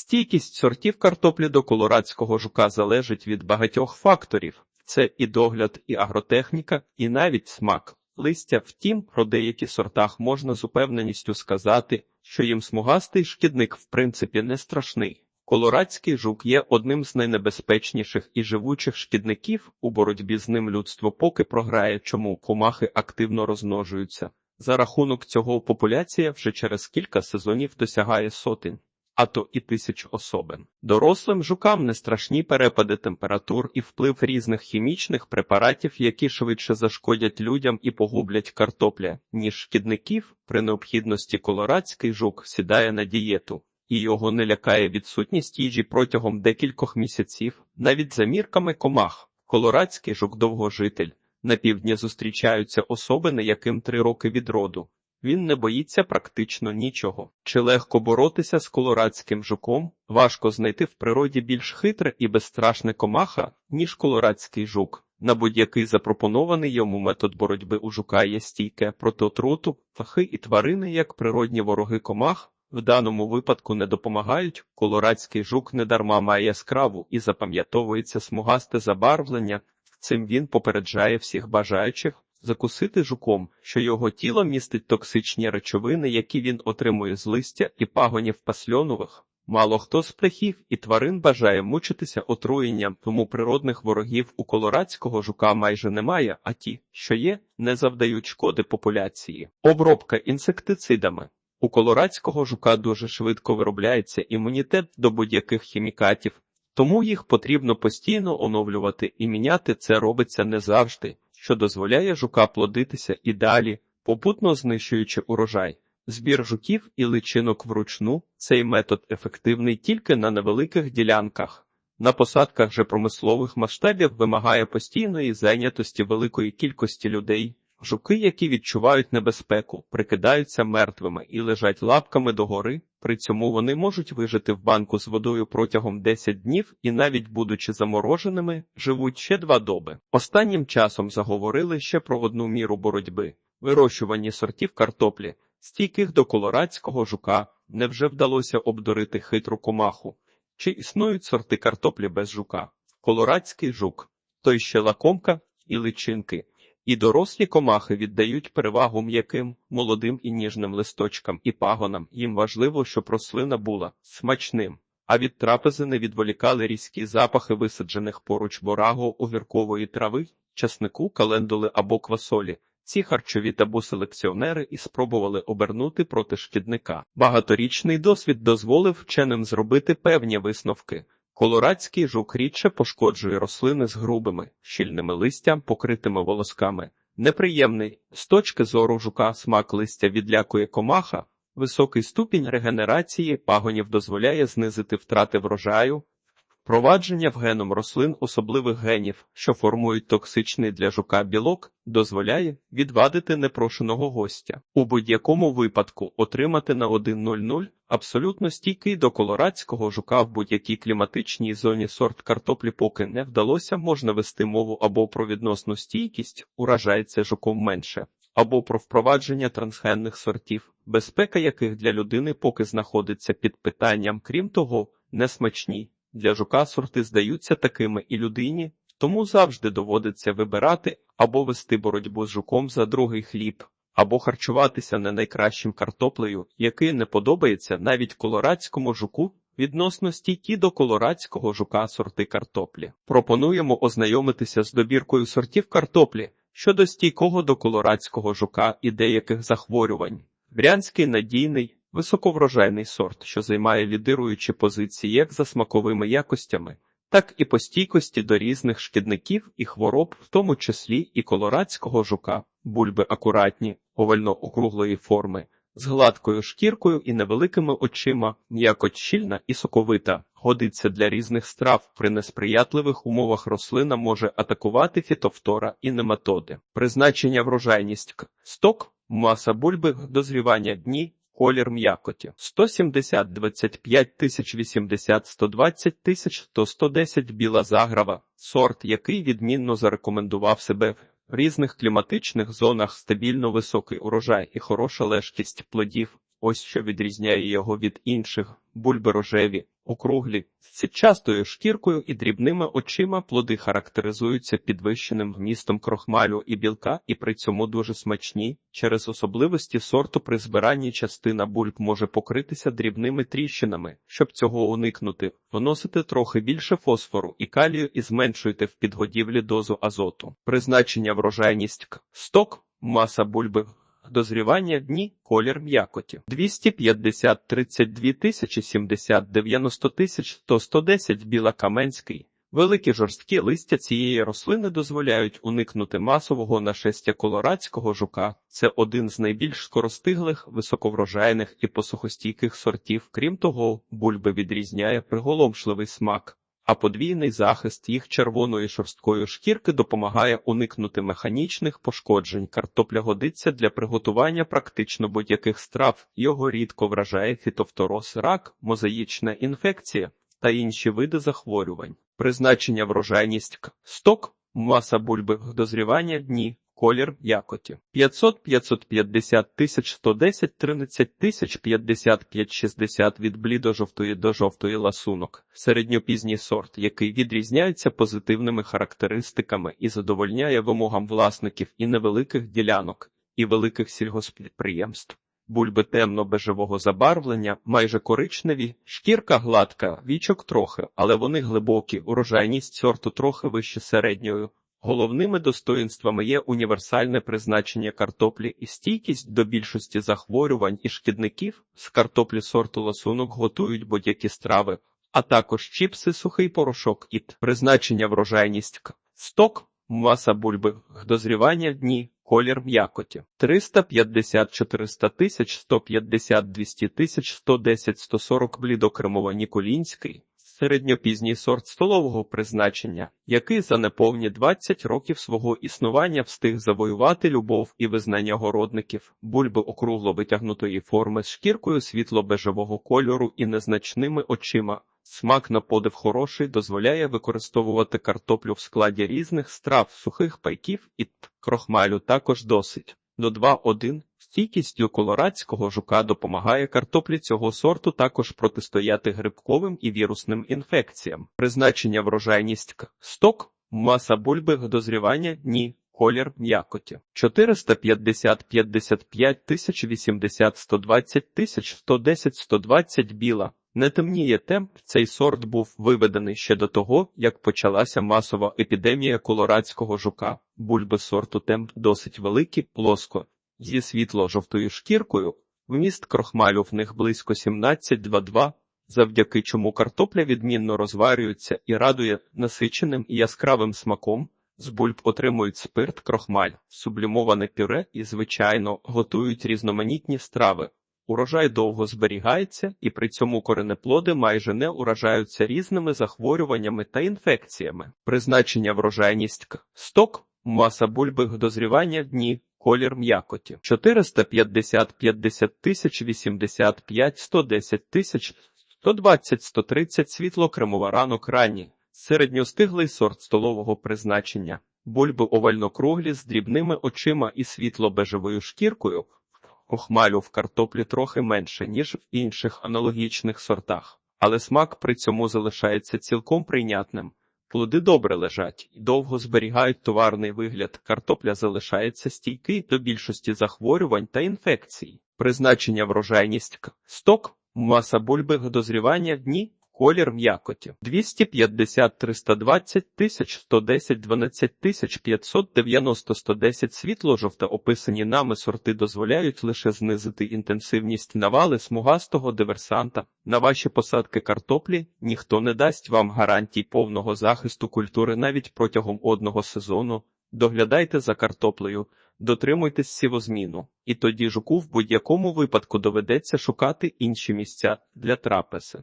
Стійкість сортів картоплі до колорадського жука залежить від багатьох факторів: це і догляд, і агротехніка, і навіть смак. Листя, втім, про деякі сортах можна з упевненістю сказати, що їм смугастий шкідник в принципі не страшний. Колорадський жук є одним з найнебезпечніших і живучих шкідників. У боротьбі з ним людство поки програє, чому комахи активно розмножуються. За рахунок цього популяція вже через кілька сезонів досягає сотень, а то і тисяч особин. Дорослим жукам не страшні перепади температур і вплив різних хімічних препаратів, які швидше зашкодять людям і погублять картопля, ніж шкідників. При необхідності колорадський жук сідає на дієту і його не лякає відсутність їжі протягом декількох місяців, навіть за мірками комах. Колорадський жук довгожитель. На півдні зустрічаються особини, яким три роки від роду. Він не боїться практично нічого. Чи легко боротися з колорадським жуком? Важко знайти в природі більш хитре і безстрашне комаха, ніж колорадський жук. На будь-який запропонований йому метод боротьби у жука є стійке проти отруту, фахи і тварини, як природні вороги комах, в даному випадку не допомагають. Колорадський жук недарма має яскраву і запам'ятовується смугасте забарвлення. Цим він попереджає всіх бажаючих закусити жуком, що його тіло містить токсичні речовини, які він отримує з листя і пагонів пасльонових. Мало хто з птахів і тварин бажає мучитися отруєнням, тому природних ворогів у колорадського жука майже немає, а ті, що є, не завдають шкоди популяції. Обробка інсектицидами. У колорадського жука дуже швидко виробляється імунітет до будь-яких хімікатів, тому їх потрібно постійно оновлювати і міняти це робиться не завжди, що дозволяє жука плодитися і далі, попутно знищуючи урожай. Збір жуків і личинок вручну цей метод ефективний тільки на невеликих ділянках. На посадках же промислових масштабів вимагає постійної зайнятості великої кількості людей. Жуки, які відчувають небезпеку, прикидаються мертвими і лежать лапками догори, при цьому вони можуть вижити в банку з водою протягом 10 днів і, навіть будучи замороженими, живуть ще два доби. Останнім часом заговорили ще про одну міру боротьби вирощуванні сортів картоплі, стійких до колорадського жука, невже вдалося обдурити хитру комаху. Чи існують сорти картоплі без жука? Колорадський жук, той ще лакомка і личинки. І дорослі комахи віддають перевагу м'яким, молодим і ніжним листочкам і пагонам. Їм важливо, щоб рослина була смачним, а від трапези не відволікали різкі запахи висаджених поруч борагу, овіркової трави, часнику, календули або квасолі. Ці харчові табу селекціонери і спробували обернути проти шкідника. Багаторічний досвід дозволив вченим зробити певні висновки. Колорадський жук рідше пошкоджує рослини з грубими, щільними листям, покритими волосками. Неприємний. З точки зору жука смак листя відлякує комаха, високий ступінь регенерації пагонів дозволяє знизити втрати врожаю, Впровадження в геном рослин особливих генів, що формують токсичний для жука білок, дозволяє відвадити непрошеного гостя. У будь-якому випадку отримати на 1.00 абсолютно стійкий до колорадського жука в будь-якій кліматичній зоні сорт картоплі поки не вдалося, можна вести мову або про відносну стійкість, уражається жуком менше, або про впровадження трансгенних сортів, безпека яких для людини поки знаходиться під питанням, крім того, несмачні. Для жука сорти здаються такими і людині, тому завжди доводиться вибирати або вести боротьбу з жуком за другий хліб, або харчуватися не найкращим картоплею, який не подобається навіть колорадському жуку. Відносно стійкі до колорадського жука сорти картоплі. Пропонуємо ознайомитися з добіркою сортів картоплі щодо стійкого до колорадського жука і деяких захворювань. Брянський надійний, Високоврожайний сорт, що займає лідируючі позиції як за смаковими якостями, так і по стійкості до різних шкідників і хвороб, в тому числі і колорадського жука, бульби акуратні, овально-округлої форми, з гладкою шкіркою і невеликими очима, м'яко щільна і соковита, годиться для різних страв. При несприятливих умовах рослина може атакувати фітофтора і нематоди. Призначення врожайність сток, маса бульби, дозрівання дні. Колір м'якоті. 170 25 тисяч 80 120 тисяч 100 110 біла заграва, сорт, який відмінно зарекомендував себе в різних кліматичних зонах стабільно високий урожай і хороша лежкість плодів. Ось що відрізняє його від інших бульби рожеві, округлі, з сітчастою шкіркою і дрібними очима плоди характеризуються підвищеним вмістом крохмалю і білка, і при цьому дуже смачні. Через особливості сорту при збиранні частина бульб може покритися дрібними тріщинами. Щоб цього уникнути, вносите трохи більше фосфору і калію і зменшуйте в підгодівлі дозу азоту. Призначення врожайність сток, маса бульби, Дозрівання дні, колір м'якоті. 250 32 тисячі 70 90 тисяч 100 110 біла каменський. Великі жорсткі листя цієї рослини дозволяють уникнути масового нашестя колорадського жука. Це один з найбільш скоростиглих, високоврожайних і посухостійких сортів. Крім того, бульби відрізняє приголомшливий смак а подвійний захист їх червоної шорсткої шкірки допомагає уникнути механічних пошкоджень. Картопля годиться для приготування практично будь-яких страв, його рідко вражає фітофтороз, рак, мозаїчна інфекція та інші види захворювань. Призначення врожайність сток, маса бульби, дозрівання дні, колір якоті 500 550 тисяч 110 13 тисяч 55 60 від блідо-жовтої до жовтої ласунок. Середньопізній сорт, який відрізняється позитивними характеристиками і задовольняє вимогам власників і невеликих ділянок, і великих сільгоспідприємств. Бульби темно-бежевого забарвлення, майже коричневі, шкірка гладка, вічок трохи, але вони глибокі, урожайність сорту трохи вище середньою. Головними достоїнствами є універсальне призначення картоплі і стійкість до більшості захворювань і шкідників. З картоплі сорту ласунок готують будь-які страви, а також чіпси, сухий порошок і призначення врожайність сток, маса бульби, дозрівання дні, колір м'якоті 350 400 тисяч 150 200 тисяч 110 140 блідокремова Ніколінський середньопізній сорт столового призначення, який за неповні 20 років свого існування встиг завоювати любов і визнання городників, бульби округло витягнутої форми з шкіркою світло-бежевого кольору і незначними очима. Смак на подив хороший дозволяє використовувати картоплю в складі різних страв, сухих пайків і крохмалю також досить. До 2-1 Стійкістю колорадського жука допомагає картоплі цього сорту також протистояти грибковим і вірусним інфекціям. Призначення врожайність К. сток, маса бульби дозрівання дні, колір м'якоті 450 55 тисяч 80 120 тисяч 110 120 біла. Не темніє темп, цей сорт був виведений ще до того, як почалася масова епідемія колорадського жука. Бульби сорту темп досить великі, плоско, зі світло-жовтою шкіркою, вміст крохмалю в них близько 17,22, завдяки чому картопля відмінно розварюється і радує насиченим і яскравим смаком. З бульб отримують спирт, крохмаль, сублімоване пюре і, звичайно, готують різноманітні страви. Урожай довго зберігається, і при цьому коренеплоди майже не уражаються різними захворюваннями та інфекціями. Призначення врожайність сток, маса бульби дозрівання дні, колір м'якоті. 450 50 тисяч 85 110 тисяч 120 130 світло кремова ранок ранні, середньостиглий сорт столового призначення, бульби овально-круглі з дрібними очима і світло-бежевою шкіркою, охмалю в картоплі трохи менше, ніж в інших аналогічних сортах, але смак при цьому залишається цілком прийнятним. Плоди добре лежать і довго зберігають товарний вигляд. Картопля залишається стійкий до більшості захворювань та інфекцій. Призначення врожайність сток, маса бульби дозрівання дні, колір м'якоті 250 320 тисяч 110 12 тисяч 590 110 світло жовте описані нами сорти дозволяють лише знизити інтенсивність навали смугастого диверсанта. На ваші посадки картоплі ніхто не дасть вам гарантій повного захисту культури навіть протягом одного сезону. Доглядайте за картоплею, дотримуйтесь сівозміну, і тоді жуку в будь-якому випадку доведеться шукати інші місця для трапези.